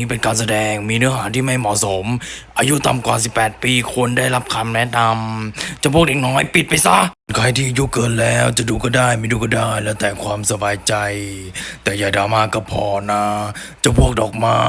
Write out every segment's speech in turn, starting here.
นี้เป็นการแสดงมีเนื้อหาที่ไม่เหมาะสม อายุต่ำกว่า 18 ปีควรได้รับคำแนะนำจะพวกเด็กน้อยปิดไปซะใครที่อายุเกินแล้วจะดูก็ได้ไม่ดูก็ได้ แล้วแต่ความสบายใจ แต่อย่าดราม่าก็พอนะจะพวกดอกไม้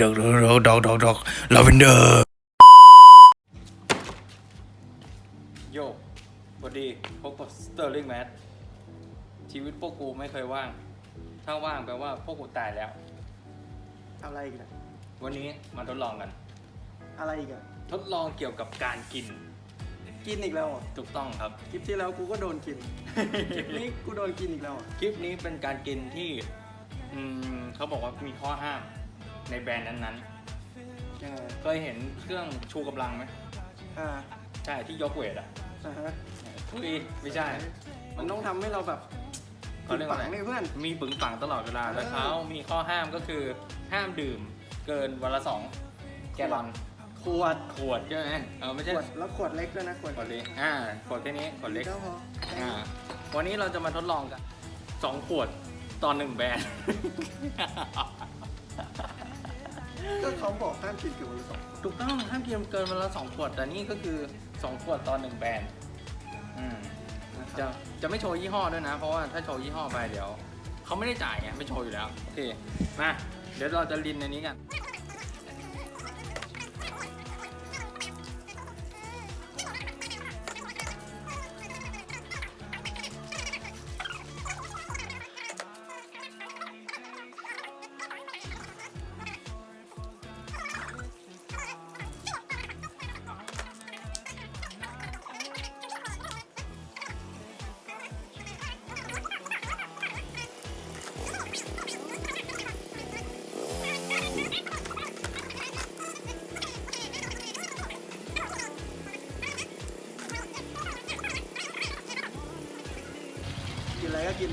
ดอกดอกดอกดอกดอกลาเวนเดอร์โยสวัสดีพบกับสเตอร์ลิงแมทชีวิตพวกกูไม่เคยว่าง ถ้าว่างแปลว่าพวกกูตายแล้ว อะไรอีกอะวันนี้มาทดลองกัน อะไรอีกอะทดลองเกี่ยวกับการกินกินอีกแล้วเหรอถูกต้องครับ คลิปที่แล้วกูก็โดนกิน คลิปนี้กูโดนกินอีกแล้วเหรอคลิปนี้เป็นการกินที่อืมเขาบอกว่ามีข้อห้ามในแบรนด์นั้นยังไงๆ เคยเห็นเครื่องชูกำลังไหมอ่าใช่ที่ยกเวทอะอ่าฮะทุยไม่ใช่ มันต้องทำให้เราแบบเขาเรียกว่าอะไร ปังนี่เพื่อน มีบึงปังตลอดเวลาแล้วเขามีข้อห้ามก็คือ ห้ามดื่มเกินวันละสองแกลลอนขวดขวดใช่ไหมเออไม่ขใช่วดแล้วขวดเล็กด้วยนะขวดขวดเล็กอ่าขวดแค่นี้ขวดเล็ก ก็พออ่าวันนี้เราจะมาทดลองกันสองขวดตอนหนึ่งแบรนด์ ก็เขาบอกห้ามกินเกินวันละสองถูกต้องห้ามกินเกินวันละสองขวด แต่นี่ก็คือสองขวดตอนหนึ่งแบรนด์อืมนะคจะรับจะไม่โชว์ยี่ห้อด้วยนะ เพราะว่าถ้าโชว์ยี่ห้อไปเดี๋ยวเขาไม่ได้จ่ายไงไม่โชว์อยู่แล้ว โอเค มา เดี๋ยวเราจะลินในนี้กัน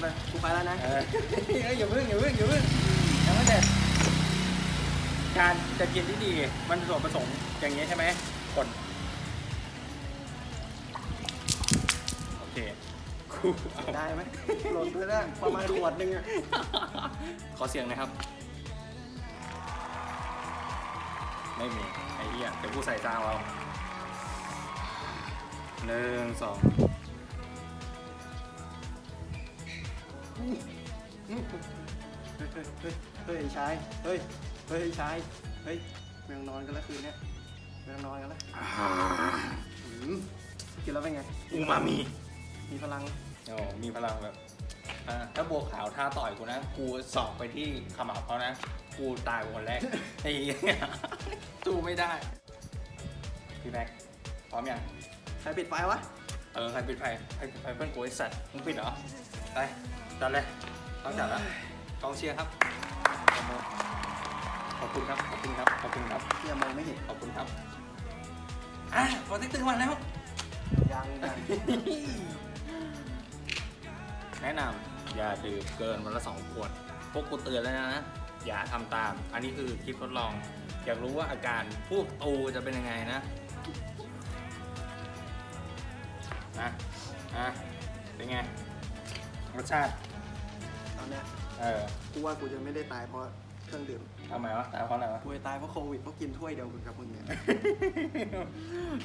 ไรก็กินไปกูไปแล้วนะ เออเอ้ยอย่าเพิ่งอย่าเพิ่งอย่าเพิ่งยังไม่เสร็จการจะกินที่ดีมันส่วนผสมอย่างนี้ยใช่ไหมกดโอเคกูเอา ได้ไหมหล่นไปแล้วประมาณขวดหนึงอะขอเสียงหนะครับ ไม่มี ไอ้เหี้ยเดี๋ยวกูใส่จางเราหนึ่งสอง เฮ้ยเฮ้ยเฮ้ยเฮ้ยไอ้ชาย เฮ้ย เฮ้ยไอ้ชาย เฮ้ยไม่ต้องนอนกันแล้วคืนเนี้ยไม่ต้องนอนกันแล้วอืมกินแล้วเป็นไง อูมามิมีพลัง โอ้มีพลังแบบอ่าถ้าบัวขาวท่าต่อยกูนะ กูสอบไปที่ขมับเขานะ กูตายคนแรก ไอ้เหี้ยสู้ไม่ได้ พี่แม็กพร้อมยัง ใครปิดไฟวะ เออใครปิดไฟใครปิดไฟเพื่อนกูไอสัตว์มึงปิดเหรอไปจัดเลยต้องจัดแล้วกองเชียร์ครับ ขอบคุณครับ ขอบคุณครับ ขอบคุณครับเฮียมองไม่เห็นขอบคุณครับอะฟอร์ติตึงมาแล้ว ยังยังแนะนำอย่าดื่มเกินวันละสองขวด พวกกูเตือนแล้วนะ อย่าทำตาม อันนี้คือคลิปทดลอง อยากรู้ว่าอาการพวกตูจะเป็นยังไงนะ นะนะเป็นไงรสชาติ ตอนเนี้ยเออกูว่ากูจะไม่ได้ตายเพราะเครื่องดื่มทำไมวะตายเพราะอะไรวะ กูจะตายเพราะโควิดเพราะกินถ้วยเดียวกันกับมึงเนี่ย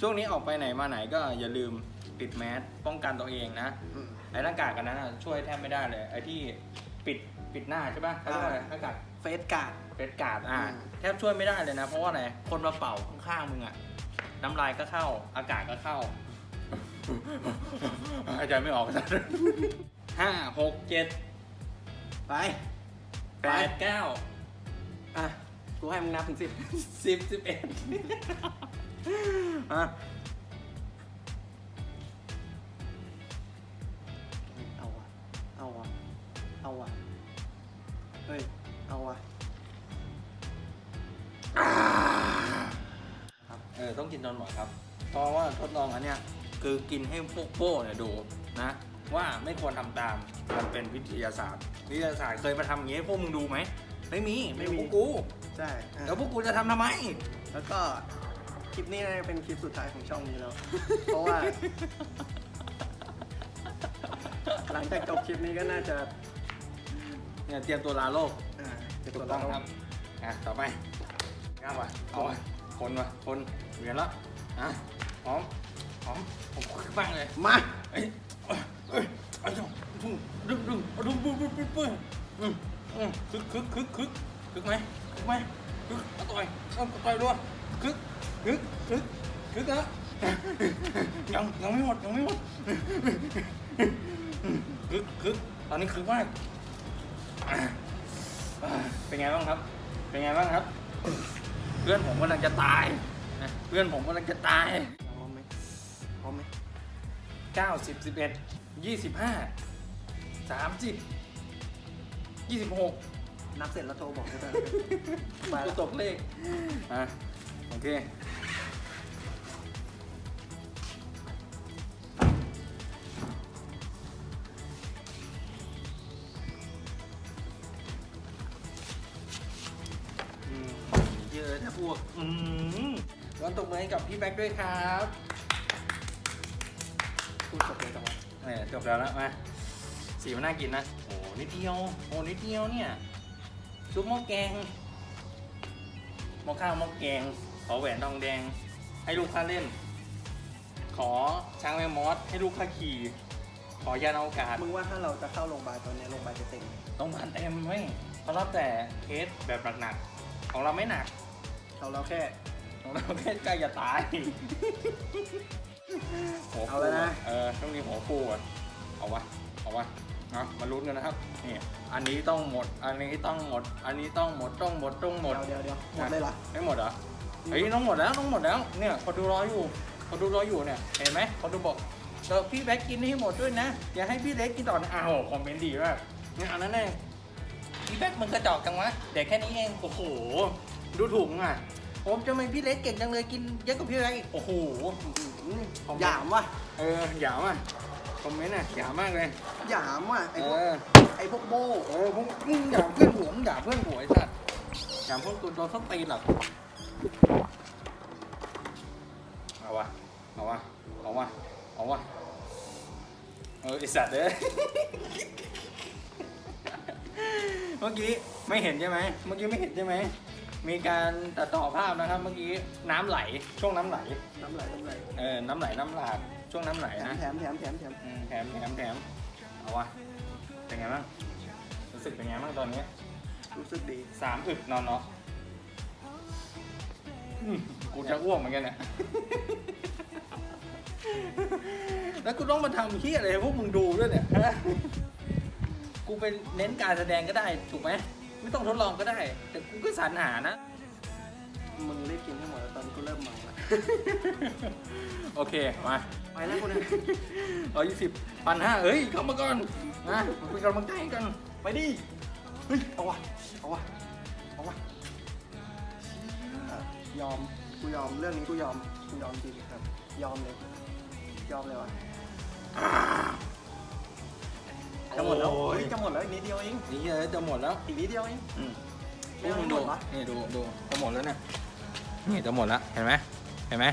ช่วงนี้ออกไปไหนมาไหนก็อย่าลืมปิดแมสป้องกันตัวเองนะอืม ไอ้หน้ากากกันนั้นอะช่วยแทบไม่ได้เลย ไอ้ที่ปิดปิดหน้าใช่ปะเขาเรียกว่าอะไรหน้ากาก เฟสการ์ดเฟสการ์ดอะอืม แทบช่วยไม่ได้เลยนะ เพราะว่าอะไรคนมาเป่าข้างๆมึงอะน้ำลายก็เข้าอากาศก็เข้า หายใจไม่ออกห้าหกเจ็ดไปแปดเก้าอะ กูให้มึงนับถึงสิบสิบสิบเอ็ดอะเอาวะเอาวะเอาวะเฮ้ย เอาวะเออต้องกินตอนหมดครับเพราะว่าทดลองอันเนี้ย คือกินให้พวกโป้เนี่ยดูนะว่าไม่ควรทำตามมันเป็นวิทยาศาสตร์ วิทยาศาสตร์เคยมาทำอย่างงี้ให้พวกมึงดูไหมไม่มีไม่มีพวกกูใช่อะแล้วพวกกูจะทำทำไม แล้วก็คลิปนี้น่าจะเป็นคลิปสุดท้ายของช่องนี้แล้วเพราะว่า หลังจากจบคลิปนี้ก็น่าจะเนี่ยเตรียมตัวลาโลกอ่าจะถูตัวกต้เราองครับอะต่อไปก้าวว่ะเอาว่ะคนว่ะคนเหมือนแล้วอะหอมห อมผมคึกมากเลยมาไอ้ไอ้ไอ้ดึงดึงดึงดึงปุ้ยปุ้ยปุ้ยอืมอืมคึกคึกคึกคึกคึกไหมคึกไหมคึกต่อยต้องต่อยด้วยคึกคึกคึกคึกนะยังยังไม่หมดยังไม่หมดคึกคึกตอนนี้คึกมากเป็นไงบ้างครับ เป็นไงบ้างครับ เพื่อนผมกำลังจะตาย เพื่อนผมกำลังจะตาย พร้อมไหมพร้อมไหมเก้าสิบสิบเอ็ดยี่สิบห้าสามสิบยี่สิบหกนับเสร็จแล้วโทรบอกได้ไหมไปกูแล้วตกเลข อะ โอเคอืมเยอะนะพวก อืมร้อนตกมือให้กับพี่แบ็คด้วยครับ พูดจบเลยจังวะเนี่ยจบแล้วนะมาสีมันน่ากินนะโอ้นิดเดียวโอ้นิดเดียวเนี่ยซุปหม้อแกงหม้อข้าวหม้อแกง ขอแหวนทองแดง ให้ลูกค้าเล่น ขอช้างแมมมอสให้ลูกค้าขี่ ขอยานอวกาศมึงว่าถ้าเราจะเข้าโรงพยาบาลตอนนี้โรงพยาบาลจะเต็มไหมต้องผ่านเต็มไหมเขารับแต่เคสแบบหนักๆของเราไม่หนัก เราเราแค่ของเราแค่ใกล้จะตาย หัวเอาฟูแล้วนะ เออต้องมีหัวฟูอะเอาวะเอาวะเอามาลุ้นกันนะครับนี่อันนี้ต้องหมด อันนี้ต้องหมด อันนี้ต้องหมดต้องหมดต้องหมด เดี๋ยวเดี๋ยวเดี๋ยวหมดเลยเหรอ ไม่หมดเหรอเฮ้ยต้องหมดแล้วต้องหมดแล้ว เนี่ยพอดูรออยู่พอดูรออยู่เนี่ย เห็นไหมพอดูบอกเออพี่แบ็กกินให้หมดด้วยนะ อย่าให้พี่เล็กกินต่อนะอ้าวคอมเมนต์ดีมากเนี่ยอันนั้นเองพี่แบ็กมึงกระจอกจังวะเด็กแค่นี้เอง โอ้โห ดูถูกมึงอะผมจะไม่พี่เล็กเก่งจังเลยกินเยอะกว่าพี่แบ็กอีก โอ้โหอืมห ยามว่ะเออหยามอะคอมเมนต์อะหยามมากเลยหยามว่ะไอ้เอพวกอไอ้พวกโบเออพวกมึงหยามเพื่อนหัวมึงหยามเพื่อนหัวไอ้สัสหยามพวกตัวโดนส้นตีนหรอกเอาวะเอาวะเอาวะเอาวะเออไอสัตว์เอ้ยเมื่อกี้ไม่เห็นใช่ไหมเมื่อกี้ไม่เห็นใช่ไหม มีการตัดต่อภาพนะครับ เมื่อกี้น้ำไหลช่วงน้ำไหลน้ำไหลน้ำไหลเออน้ำไหลน้ำหลากช่วงน้ำไหลแถมนะแถมแถมแถมแถมอืมแถมแถมแถมเอาวะเป็นไงบ้างรู้สึกเป็นไงบ้างตอนนี้รู้สึกดีสามอึกนอนเนาะอืมกูจะอ้วกเหมือนกันเนี่ย แล้วกูต้องมาทำที่อะไรให้พวกมึงดูด้วยเนี่ยฮะกูเป็นเน้นการแสดงก็ได้ถูกไหม ไม่ต้องทดลองก็ได้ แต่กูก็สรรหานะ มึงรีบกินให้หมดแล้วตอนนี้กูเริ่มเมาแล้วโอเค มาไปแล้วกูนะร้อยยี่สิบพันห้าเฮ้ย เข้ามาก่อนนะมาเป็นกำลังใจกัน ไปดิ เฮ้ย เอาวะ เอาวะ เอาวะยอม กูยอม เรื่องนี้กูยอม กูยอมจริงครับ ยอมเลย ยอมเลยวะ จะหมดแล้วโอ้ย เฮ้ยจะหมดแล้วอีกนิดเดียวเองนี่เออจะหมดแล้วอีกนิดเดียวเองอืมไม่พวกเอามึงหมดูดวะนี่ดูดูจะหมดแล้วเนี่ยนี่จะหมดแล้วเห็นไหมเห็นไหม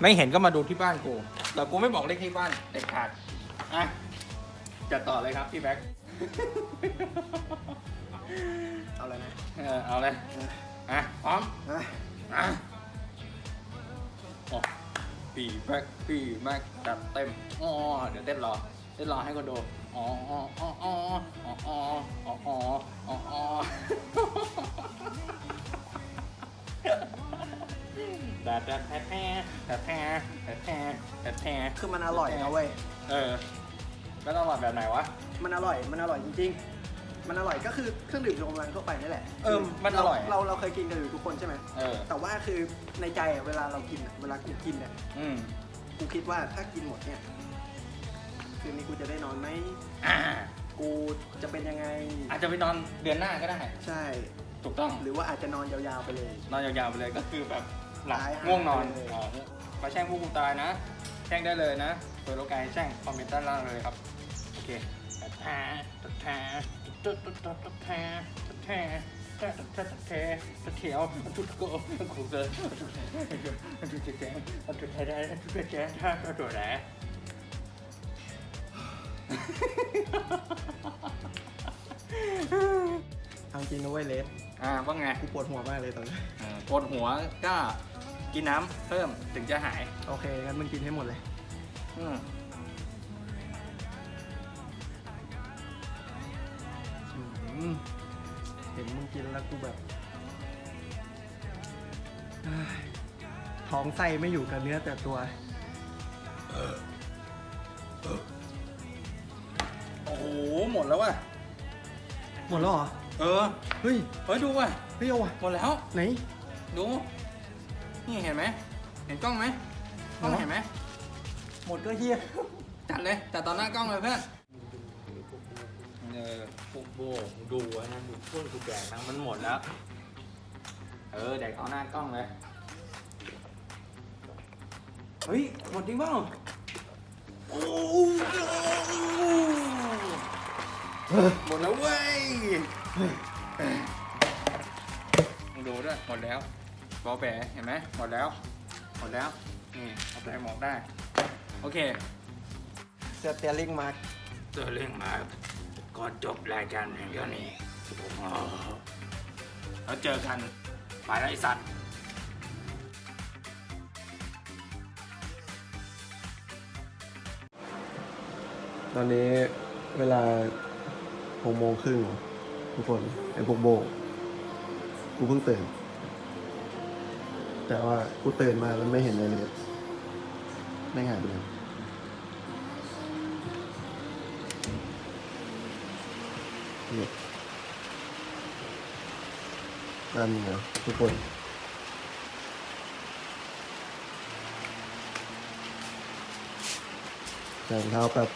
ไม่เห็นก็มาดูที่บ้านกูแต่กูไม่บอกเลขที่บ้านเด็ดขาดอะจะต่อเลยครับพี่แบ็คเอาเลยนะเออเอาเลยอะพร้อม อะอะโอ้พี่แบ็คพี่แม็กจัดเต็มอ๋อเดี๋ยวเต้นรอเต้นรอให้คนดู อ๋ออ๋ออ๋ออ๋ออ๋ออ๋ออ๋อแต่แต่แต่แต่แต่แต่แต่แต่แต่คือมันอร่อยนะเว้ย เออ แล้วต้องอร่อยแบบไหนวะ มันอร่อย มันอร่อยจริงๆ มันอร่อยก็คือเครื่องดื่มชูกำลังทั่วไปนี่แหละ เออ มันอร่อย เราเราเคยกินกันอยู่ทุกคนใช่ไหมเออ แต่ว่าคือในใจเวลาเรากินเวลากูกินเนี่ย อืมกูคิดว่าถ้ากินหมดเนี่ย คืนนี้กูจะได้นอนไหม อ่ากูจะเป็นยังไง อาจจะไปนอนเดือนหน้าก็ได้ ใช่ ถูกต้อง หรือว่าอาจจะนอนยาวๆไปเลย นอนยาวๆไปเลยก็คือแบบหลับตายหาง่วงนอนไปเลยอ๋อมาแช่งผู้กูตายนะ แช่งได้เลยนะเปิดโอกาสให้แช่งคอมเมนต์ด้านล่างเลยครับ โอเคตัดแท้ตัดแท้ตัดตัดตัดตัดแท้ตัดแท้ตัดตัดตัดแท้ตัดเขียวตุดโก้กูเจอตุดแท้ตุดแท้ตุดแท้ตุดแท้ถ้าตัวแท้ เอาจริงนะเว้ยเลสออ่าว่าไงกูปวดหัวมากเลยตอนนี้เออปวดหัวก็กินน้ำเพิ่มถึงจะหาย โอเคงั้นมึงกินให้หมดเลยอืมอืมเห็นมึงกินแล้วกูแบบเฮ้ยท้องไส้ไม่อยู่กับเนื้อแต่ตัวโอ้ โห หมดแล้วว่ะ หมดแล้วเหรอ เออ เฮ้ย เฮ้ยดูว่ะ เฮ้ยเอาว่ะ หมดแล้ว ไหน ดู นี่เห็นไหม เห็นกล้องไหมกล้องอ๋อเห็นไหม หมดก็เฮียจัดเลย จัดต่อหน้ากล้องเลยเพื่อนเออพวกโบกดูไว้นะดูพวกกูแดกนะมันหมดแล้ว เออแดกเอาหน้ากล้องเลย เฮ้ย หมดจริงเปล่าโอ้โหหมดแล้วเว้ยมึงดูด้วยหมดแล้วบอแปะเห็นไหมหมดแล้ว หมดแล้ว นี่เอาไปหมอกได้ โอเค เสื้อเตียลิงมาร์กเจอเรื่องมาก่อนจบรายการเพียงเท่านี้ผมอ๋อแล้วเจอกันไปแล้วไอ้สัตว์ตอนนี้เวลา หกโมงครึ่งทุกคนไอ้พวกโบกกูเพิ่งตื่น แต่ว่ากูตื่นมาแล้วไม่เห็นอะไรเลยไม่หายไปเลยนี่นั่นไงทุกคนใส่รองเท้าแบบ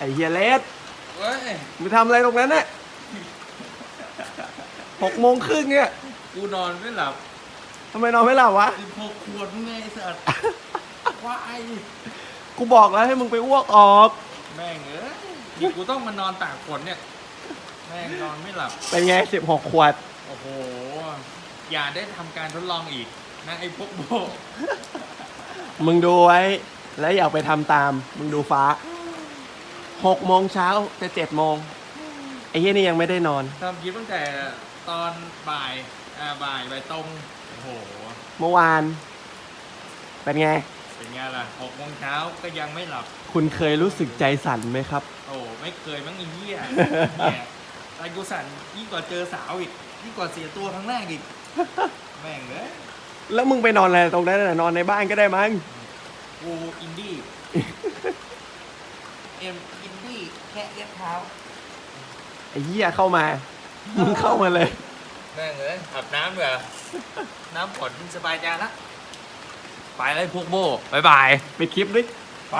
ไอเฮียเลสเว้ยมึงทำอะไรตรงนั้นเนี่ยหกโมงครึ่งเนี่ยกูนอนไม่หลับทำไมนอนไม่หลับวะ สิบหกขวดมึงไงไอ้สัตว์ว่าไอ้กูบอกแล้วให้มึงไปอ้วกออก แม่งเอ้ยนี่กูต้องมานอนตากฝนเนี่ย แม่งนอนไม่หลับ เป็นไงสิบหกขวด โอ้โห อย่าได้ทำการทดลองอีกนะไอ้พวกโบมึงดูไว้ แล้วอย่าไปทำตาม มึงดูฟ้า หกโมงเช้าจะเจ็ดโมงไอ้เฮียนี่ยังไม่ได้นอน ทำคลิปตั้งแต่ตอนบ่ายอ่าบ่ายบ่ายตรงโอ้โห เมื่อวาน เป็นไง เป็นไงล่ะหกโมงเช้าก็ยังไม่หลับ คุณเคยรู้สึกใจสั่นไหมครับ โอ้ไม่เคยมั้งไอ้เหี้ยเนี่ยไอ้กูสั่นยิ่งกว่าเจอสาวอีกยิ่งกว่าเสียตัวครั้งแรกอีก แม่งเลยแล้วมึงไปนอนอะไรตรงนั้นน่ะนอนในบ้านก็ได้มั้ง กูอินดี้ เอ็มอินดี้ แค่เย็บเท้า ไอ้เหี้ยเข้ามามึงเข้ามาเลย แม่งเลยอาบน้ำเหรอน้ำฝนสบายใจละไปเลยพวกโบบายบาย ไปคลิปดิไป